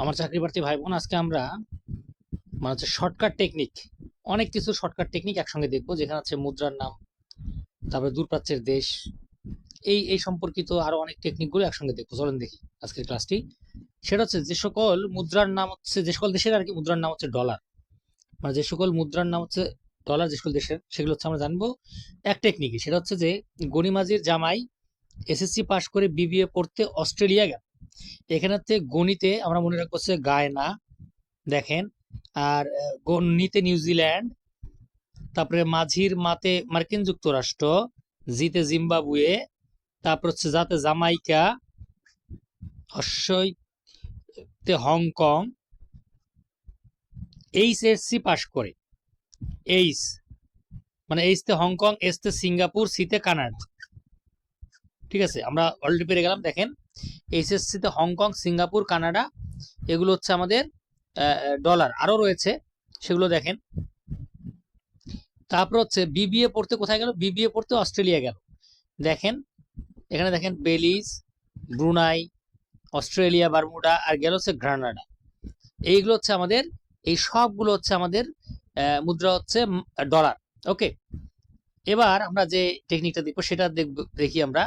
আমার চাকরি প্রার্থী ভাই বোন আজকে আমরা মানে হচ্ছে শর্টকাট টেকনিক অনেক কিছু শর্টকাট টেকনিক একসঙ্গে দেখব, যেখানে হচ্ছে মুদ্রার নাম, তারপরে দূরপ্রাচ্যের দেশ, এই এই সম্পর্কিত আরও অনেক টেকনিকগুলো একসঙ্গে দেখব। চলেন দেখি আজকের ক্লাসটি সেটা হচ্ছে যে সকল মুদ্রার নাম হচ্ছে, যে সকল দেশের আর কি মুদ্রার নাম হচ্ছে ডলার মানে যে সকল মুদ্রার নাম হচ্ছে ডলার যে সকল দেশের, সেগুলো হচ্ছে আমরা জানব এক টেকনিকে সেটা হচ্ছে যে গণিমাজির জামাই এসএসসি পাশ করে বিবিএ পড়তে অস্ট্রেলিয়া গেল। এখানে হচ্ছে গণিতে আমরা মনে রাখব হচ্ছে গায়না, দেখেন, আর গণিতে নিউজিল্যান্ড তারপরে মাঝির মাতে মার্কিন যুক্তরাষ্ট্র, জিতে জিম্বাবুয়ে, তারপর হচ্ছে যাতে Jamaica হর্ষইতে Hong Kong, H S C পাশ করে, এইচ মানে এইচ তে হংকং, এস তে সিঙ্গাপুর সিতে কানাডা। ঠিক আছে? আমরা অলরেডি পেরে গেলাম। দেখেন এইচএসসি তে হংকং সিঙ্গাপুর কানাডা এগুলো হচ্ছে আমাদের ডলার আরও রয়েছে, সেগুলো দেখেন। তারপর হচ্ছে বিবিএ পড়তে কোথায় গেল? বিবিএ পড়তে অস্ট্রেলিয়া গেল। দেখেন, এখানে দেখেন বেলিজ ব্রুনাই অস্ট্রেলিয়া, বারমুডা, আর গেল হচ্ছে গ্রানাডা এইগুলো হচ্ছে আমাদের, এই সবগুলো হচ্ছে আমাদের মুদ্রা হচ্ছে ডলার ওকে এবার আমরা যে টেকনিকটা দেখব, সেটা দেখব, দেখি আমরা।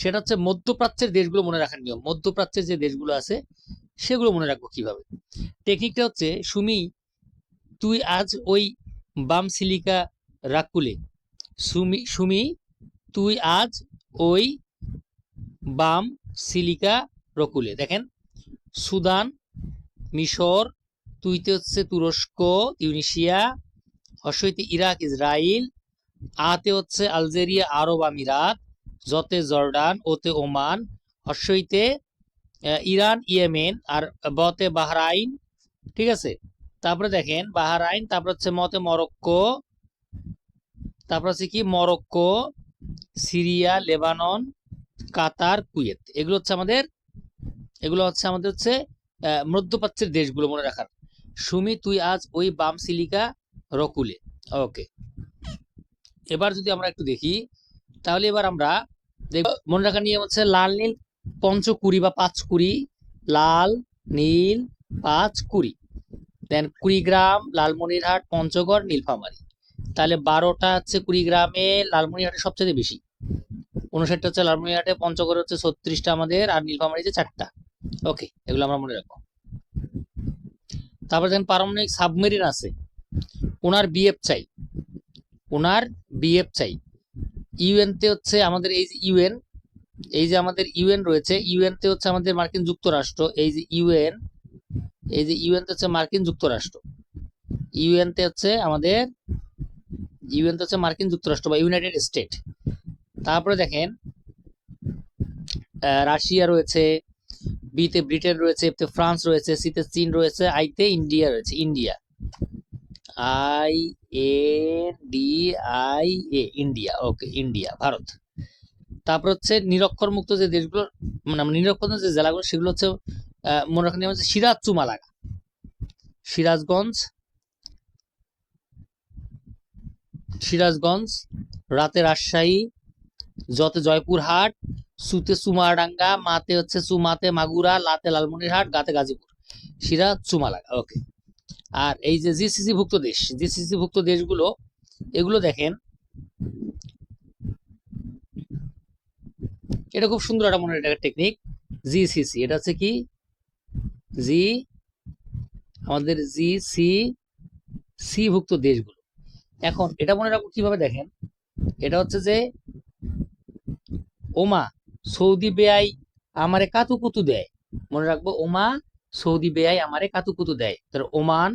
সেটা হচ্ছে মধ্যপ্রাচ্যের দেশগুলো মনে রাখার নিয়ম। মধ্যপ্রাচ্যের যে দেশগুলো আছে, সেগুলো মনে রাখব কীভাবে? টেকনিকটা হচ্ছে, সুমি, তুই আজ ওই বাম সিলিকা রাকুলে, সুমি সুমি, তুই আজ ওই বাম সিলিকা রকুলে। দেখেন, সুদান, মিশর, তুইতে হচ্ছে তুরস্ক, তিউনিশিয়া হর্ষইতে ইরাক ইসরায়েল আতে হচ্ছে আলজেরিয়া, আরব আমিরাত জতে জর্ডান ওতে ওমান আহ, ইরান ইয়েমেন আর বতে বাহরাইন ঠিক আছে? তারপরে দেখেন বাহরাইন তারপর হচ্ছে মতে মরক্কো তারপর হচ্ছে কি? Morocco Syria Lebanon Qatar Kuwait. এগুলো হচ্ছে আমাদের এগুলো হচ্ছে আমাদের হচ্ছে মধ্যপ্রাচ্যের দেশগুলো মনে রাখার। সুমি তুই আজ ওই বাম সিলিকা রকুলে। ওকে। এবার যদি আমরা একটু দেখি তাহলে এবার আমরা দেখব, মনে রাখার নিয়ম হচ্ছে লাল, নীল, পঞ্চকুড়ি বা পাঁচ কুড়ি লাল, নীল পাঁচ কুড়ি দেন কুড়িগ্রাম, লালমনিরহাট, পঞ্চগড়, নীলফামারী। তাহলে বারোটা হচ্ছে কুড়িগ্রামে, লালমনিরহাটে সবচেয়ে বেশি। উনষাটটা হচ্ছে লালমনিরহাটে, পঞ্চগড়ে হচ্ছে ছত্রিশটা আমাদের, আর নীলফামারীতে চারটা। ওকে এগুলো আমরা মনে রাখব। তারপর দেখেন পারমাণবিক সাবমেরিন আছে। ওনার বিএফ চাই। ওনার বিএফ চাই। ইউএন তে হচ্ছে আমাদের এই যে ইউএন এই যে আমাদের ইউএন রয়েছে ইউএন তে হচ্ছে আমাদের মার্কিন যুক্তরাষ্ট্র, এই যে ইউএন এই যে ইউএন তে হচ্ছে মার্কিন যুক্তরাষ্ট্র। ইউএন তে হচ্ছে আমাদের ইউএন তে হচ্ছে মার্কিন যুক্তরাষ্ট্র বা ইউনাইটেড স্টেট তারপরে দেখেন রাশিয়া রয়েছে বিতে ব্রিটেন রয়েছে এফতে ফ্রান্স রয়েছে সিতে চীন রয়েছে আইতে ইন্ডিয়া রয়েছে India I A D I A India okay India Bharat তারপর হচ্ছে নিরক্ষর মুক্ত যে দেশগুলো মানে নিরক্ষর যে জেলাগুলো, সেগুলো হচ্ছে মনে রাখেন হচ্ছে সিরাজ চুমালাগা সিরাজগঞ্জ সিরাজগঞ্জ, রাতে রাজশাহী, যতে জয়পুরহাট, সুতে চুমারডাঙ্গা মাতে হচ্ছে চুমাতে মাগুরা, লাতে লালমনিরহাট, গাতে গাজীপুর। সিরাজ চুমালাগা ওকে আর এই যে জিসিসি ভুক্ত দেশ জিসিসি ভুক্ত দেশগুলো, এগুলো দেখেন। এটা খুব সুন্দর একটা মনে একটা টেকনিক জিসিসি এটা হচ্ছে কি? জি আমাদের জি সি সি ভুক্ত দেশগুলো। এখন এটা মনে রাখব কীভাবে দেখেন? এটা হচ্ছে যে, ওমা সৌদি বেআই আমারে কাতুকুতু দেয়। মনে রাখব, ওমা সৌদি বেআই আমারে কাতুকুতু দেয়। তার ওমান,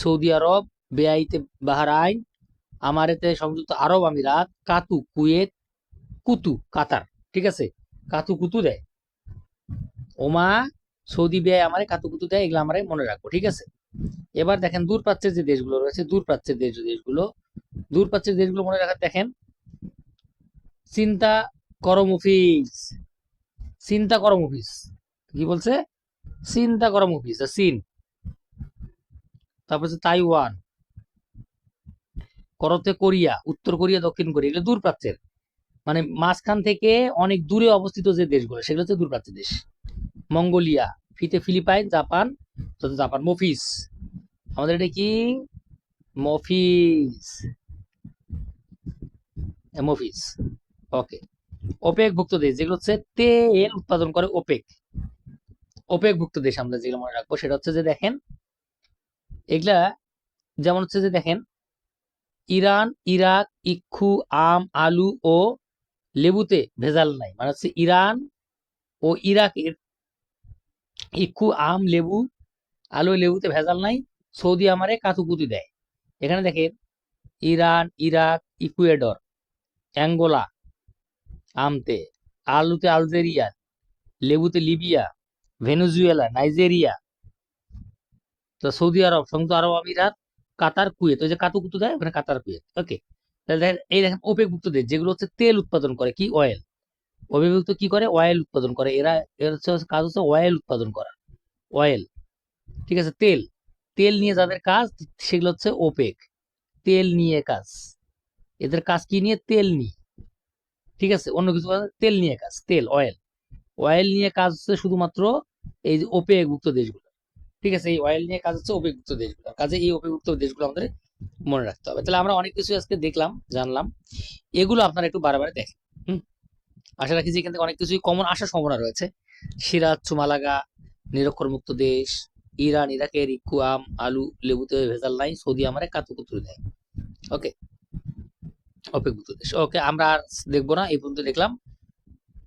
সৌদি আরব, বেআইতে বাহরাইন, আমারেতে সংযুক্ত আরব আমিরাত, কাতু, কুয়েত, কুতু, কাতার, ঠিক আছে? কাতু কুতু দেয়। ওমা, সৌদি বেআই আমারে কাতু কুতু দেয়, এগুলো আমারে মনে রাখব ঠিক আছে? এবার দেখেন দূরপ্রাচ্যের যে দেশগুলো রয়েছে দূরপ্রাচ্যের দেশ দেশগুলো দূরপ্রাচ্যের দেশগুলো মনে রাখার দেখেন, চিন্তা করম অফিস চিন্তা করম অফিস কি বলছে? চিন্তা করম অফিস চীন তারপর হচ্ছে তাইওয়ান করতে কোরিয়া উত্তর কোরিয়া দক্ষিণ কোরিয়া এগুলো দূরপ্রাচ্যের মানে মাঝখান থেকে অনেক দূরে অবস্থিত যে দেশগুলো, সেগুলো হচ্ছে দূরপ্রাচ্যের দেশ। মঙ্গোলিয়া, ফিতে ফিলিপাইন, জাপান জাপান মফিস আমাদের এটা কি? মফিস মফিস ওকে। ওপেক ভুক্ত দেশ, যেগুলো হচ্ছে তেল উৎপাদন করে ওপেক। ওপেক ভুক্ত দেশ আমরা যেগুলো মনে রাখব, সেটা হচ্ছে যে দেখেন, এগুলা যেমন হচ্ছে যে দেখেন, ইরান, ইরাক, ইক্ষু, আম, আলু ও লেবুতে ভেজাল নাই। মানে হচ্ছে ইরান ও ইরাকের ইক্ষু, আম, লেবু, আলু লেবুতে ভেজাল নাই, সৌদি আমারে কাতুকুতি দেয়। এখানে দেখেন, ইরান, ইরাক, ইকুয়েডর, অ্যাঙ্গোলা, আমতে, আলুতে আলজেরিয়া, লেবুতে লিবিয়া ভেনেজুয়েলা, নাইজেরিয়া, তো সৌদি আরব, সংযুক্ত আরব আমিরাত, কাতার, কুয়েত। ওই যে কাতু কাতুকুতু দেয়, ওখানে কাতার, কুয়েত। ওকে। তাহলে এই দেখেন ওপেকভুক্ত দেশ, যেগুলো হচ্ছে তেল উৎপাদন করে, কি? অয়েল অভিভুক্ত কি করে? অয়েল উৎপাদন করে। এরা, এর হচ্ছে কাজ হচ্ছে অয়েল উৎপাদন করা। অয়েল ঠিক আছে, তেল। তেল নিয়ে যাদের কাজ, সেগুলো হচ্ছে ওপেক তেল নিয়ে কাজ। এদের কাজ কি নিয়ে? তেল নিয়ে। ঠিক আছে, অন্য কিছু তেল নিয়ে কাজ, তেল অয়েল অয়েল নিয়ে কাজ হচ্ছে শুধুমাত্র এই যে ওপেকভুক্ত দেশগুলো। ঠিক আছে? এই অয়েল নিয়ে কাজ হচ্ছে ওপেকভুক্ত দেশগুলো। কাজে এই ওপেকভুক্ত দেশগুলো আমাদের মনে রাখতে হবে। তাহলে আমরা অনেক কিছু আজকে দেখলাম, জানলাম। এগুলো আপনারা একটু বারবার দেখেন, হুম? আশা রাখি যে এখান থেকে অনেক কিছুই কমন আসার সম্ভাবনা রয়েছে। সিরাজ চুমালাগা নিরক্ষর মুক্ত দেশ, ইরান, ইরাকের ইকুয়াম, আলু লেবুতে ভেজাল নাই, সৌদি আমারে কাতুকুতুরি দেয় ওকে অপেক্ষিত দেশ। ওকে আমরা আর দেখব না, এই পর্যন্ত দেখলাম।